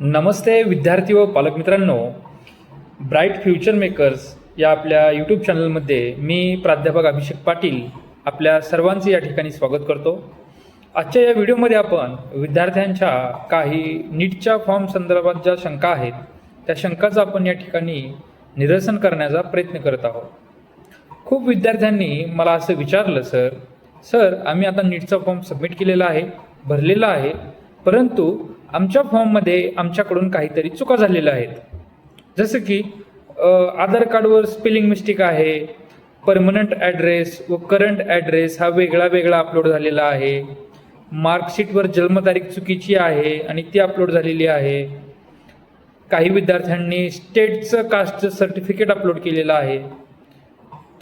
नमस्ते विद्यार्थी व पालक मित्रांनो. ब्राईट फ्युचर मेकर्स या आपल्या यूट्यूब चॅनलमध्ये मी प्राध्यापक अभिषेक पाटील आपल्या सर्वांचे या ठिकाणी स्वागत करतो. आजच्या या व्हिडिओमध्ये आपण विद्यार्थ्यांच्या काही नीटच्या फॉर्म संदर्भात ज्या शंका आहेत त्या शंकाचं आपण या ठिकाणी निरसन करण्याचा प्रयत्न करत आहोत. खूप विद्यार्थ्यांनी मला असं विचारलं सर सर आम्ही आता नीटचा फॉर्म सबमिट केलेला आहे भरलेला आहे परंतु आमच्या फॉर्ममध्ये आमच्याकडून काहीतरी चुका झालेल्या आहेत. जसं की आधार कार्डवर स्पेलिंग मिस्टेक आहे परमनंट ॲड्रेस व करंट ॲड्रेस हा वेगळा वेगळा अपलोड झालेला आहे. मार्कशीटवर जन्मतारीख चुकीची आहे आणि ती अपलोड झालेली आहे. काही विद्यार्थ्यांनी स्टेटचं कास्टचं सर्टिफिकेट अपलोड केलेलं आहे.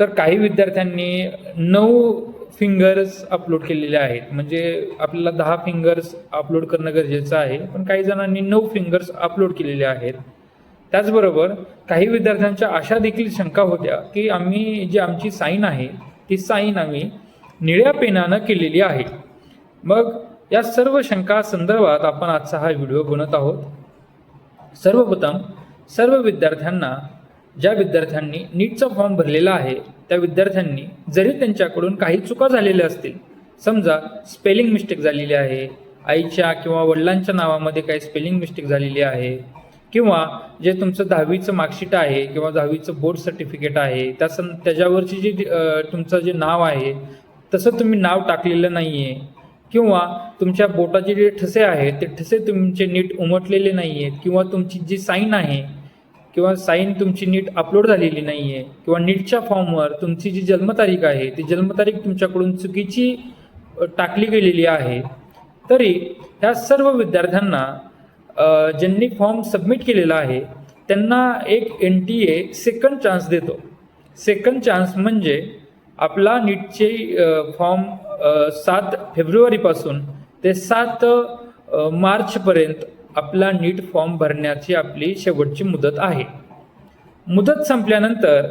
तर काही विद्यार्थ्यांनी नऊ फिंगर्स अपलोड केलेले आहेत. म्हणजे आपल्याला दहा फिंगर्स अपलोड करणं गरजेचं आहे. पण काही जणांनी नऊ फिंगर्स अपलोड केलेले आहेत. त्याचबरोबर काही विद्यार्थ्यांच्या अशा देखील शंका होत्या की आम्ही जी आमची साईन आहे ती साईन आम्ही निळ्या पेनानं केलेली आहे. मग या सर्व शंका संदर्भात आपण आजचा हा व्हिडिओ बनवत आहोत. सर्वप्रथम सर्व विद्यार्थ्यांना ज्या विद्यार्थ्यांनी नीटचा फॉर्म भरलेला आहे त्या विद्यार्थ्यांनी जरी त्यांच्याकडून काही चुका झालेल्या असतील समजा स्पेलिंग मिस्टेक झालेली आहे आईच्या किंवा वडिलांच्या नावामध्ये काही स्पेलिंग मिस्टेक झालेली आहे किंवा जे तुमचं दहावीचं मार्कशीट आहे किंवा दहावीचं बोर्ड सर्टिफिकेट आहे त्या सं त्याच्यावरची जी तुमचं जे नाव आहे तसं तुम्ही नाव टाकलेलं नाही आहे किंवा तुमच्या बोटाचे जे ठसे आहेत ते ठसे तुमचे नीट उमटलेले नाही आहेत किंवा तुमची जी साईन आहे किंवा साईन तुमची नीट अपलोड झालेली नाही आहे किंवा नीटच्या फॉर्मवर तुमची जी जन्मतारीख आहे ती जन्मतारीख तुमच्याकडून चुकीची टाकली गेलेली आहे तरी ह्या सर्व विद्यार्थ्यांना ज्यांनी फॉर्म सबमिट केलेला आहे त्यांना एक N T A second chance देतो. सेकंड चान्स म्हणजे आपला नीटचे फॉर्म सात फेब्रुवारीपासून ते सात मार्चपर्यंत आपला नीट फॉर्म भरण्याची आपली शेवटची मुदत आहे. मुदत संपल्यानंतर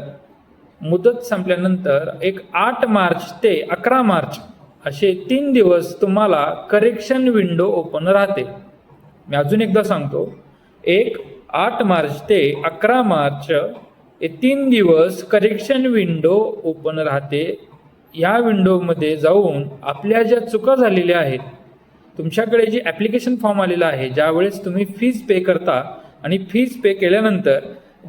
मुदत संपल्यानंतर एक आठ मार्च ते अकरा मार्च असे तीन दिवस तुम्हाला करेक्शन विंडो ओपन राहते. मी अजून एकदा सांगतो एक आठ मार्च ते अकरा मार्च हे तीन दिवस करेक्शन विंडो ओपन राहते. या विंडोमध्ये जाऊन आपल्या ज्या चुका झालेल्या आहेत तुमच्याकडे जी ॲप्लिकेशन फॉर्म आलेला आहे ज्यावेळेस तुम्ही फीज पे करता आणि फीज पे केल्यानंतर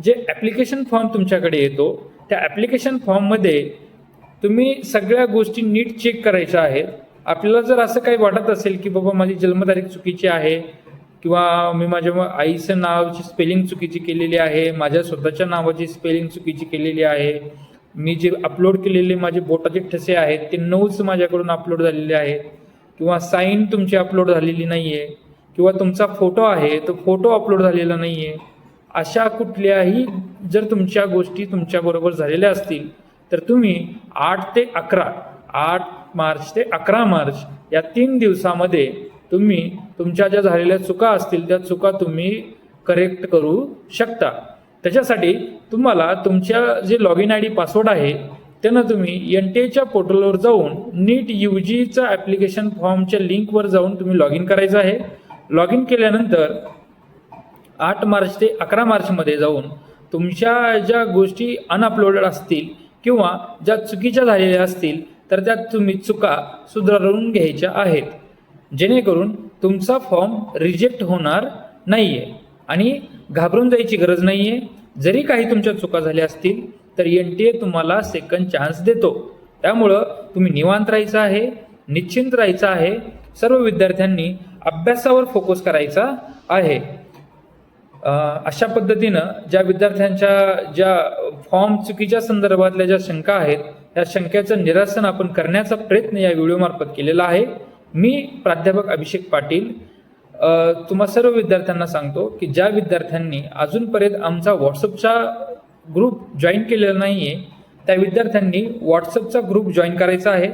जे ॲप्लिकेशन फॉर्म तुमच्याकडे येतो त्या ॲप्लिकेशन फॉर्ममध्ये तुम्ही सगळ्या गोष्टी नीट चेक करायच्या आहेत. आपल्याला जर असं काही वाटत असेल की बाबा माझी जन्मतारीख चुकीची आहे किंवा मी माझ्या आईचं नावाची स्पेलिंग चुकीची केलेली आहे माझ्या स्वतःच्या नावाची स्पेलिंग चुकीची केलेली आहे मी जे अपलोड केलेले माझे बोटाचे ठसे आहेत ते नऊच माझ्याकडून अपलोड झालेले आहेत. किंवा साईन तुमची अपलोड झालेली नाही आहे किंवा तुमचा फोटो आहे तो फोटो अपलोड झालेला नाही आहे अशा कुठल्याही जर तुमच्या गोष्टी तुमच्याबरोबर झालेल्या असतील तर तुम्ही आठ ते अकरा आठ मार्च ते अकरा मार्च या तीन दिवसामध्ये तुम्ही तुमच्या ज्या झालेल्या चुका असतील त्या चुका तुम्ही करेक्ट करू शकता. त्याच्यासाठी तुम्हाला तुमच्या जे log in I D password आहे त्यानं तुम्ही एन टी एच्या पोर्टलवर जाऊन नीट यू जीचा ॲप्लिकेशन फॉर्मच्या लिंकवर जाऊन तुम्ही लॉग इन करायचं आहे. लॉग इन केल्यानंतर आठ मार्च ते अकरा मार्चमध्ये जाऊन तुमच्या ज्या गोष्टी अनअपलोडेड असतील किंवा ज्या चुकीच्या झालेल्या असतील तर त्या तुम्ही चुका सुधारून घ्यायच्या आहेत. जेणेकरून तुमचा फॉर्म रिजेक्ट होणार नाही आहे आणि घाबरून जायची गरज नाही आहे जरी काही तुमच्या चुका झाल्या असतील तर एन टी ए तुम्हाला सेकंड चान्स देतो. त्यामुळं तुम्ही निवांत राहायचं आहे निश्चिंत राहायचं आहे. सर्व विद्यार्थ्यांनी अभ्यासावर फोकस करायचा आहे. अशा पद्धतीनं ज्या विद्यार्थ्यांच्या ज्या फॉर्म चुकीच्या संदर्भातल्या ज्या शंका आहेत त्या शंकेचं निरासन आपण करण्याचा प्रयत्न या व्हिडिओमार्फत केलेला आहे. मी प्राध्यापक अभिषेक पाटील. तुम्हा सर्व विद्यार्थ्यांना सांगतो की ज्या विद्यार्थ्यांनी अजूनपर्यंत आमचा व्हॉट्सअपचा ग्रुप जॉईन केलेला नाही आहे त्या विद्यार्थ्यांनी व्हॉट्सअपचा ग्रुप जॉईन करायचा आहे.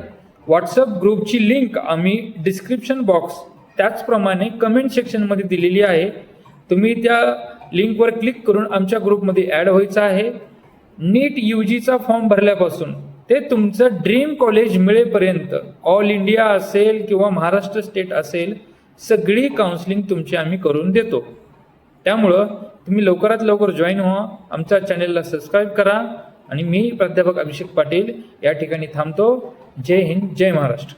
व्हॉट्सअप ग्रुपची लिंक आम्ही डिस्क्रिप्शन बॉक्स त्याचप्रमाणे कमेंट सेक्शनमध्ये दिलेली आहे. तुम्ही त्या लिंकवर क्लिक करून आमच्या ग्रुपमध्ये ॲड व्हायचं आहे. नीट यू जीचा फॉर्म भरल्यापासून ते तुमचं ड्रीम कॉलेज मिळेपर्यंत ऑल इंडिया असेल किंवा महाराष्ट्र स्टेट असेल सगळी काउन्सिलिंग तुमची आम्ही करून देतो. त्यामुळं तुम्ही लवकरात लवकर जॉईन व्हा. आमच्या चॅनेलला सबस्क्राईब करा. आणि मी प्राध्यापक अभिषेक पाटील या ठिकाणी थांबतो. जय हिंद जय महाराष्ट्र.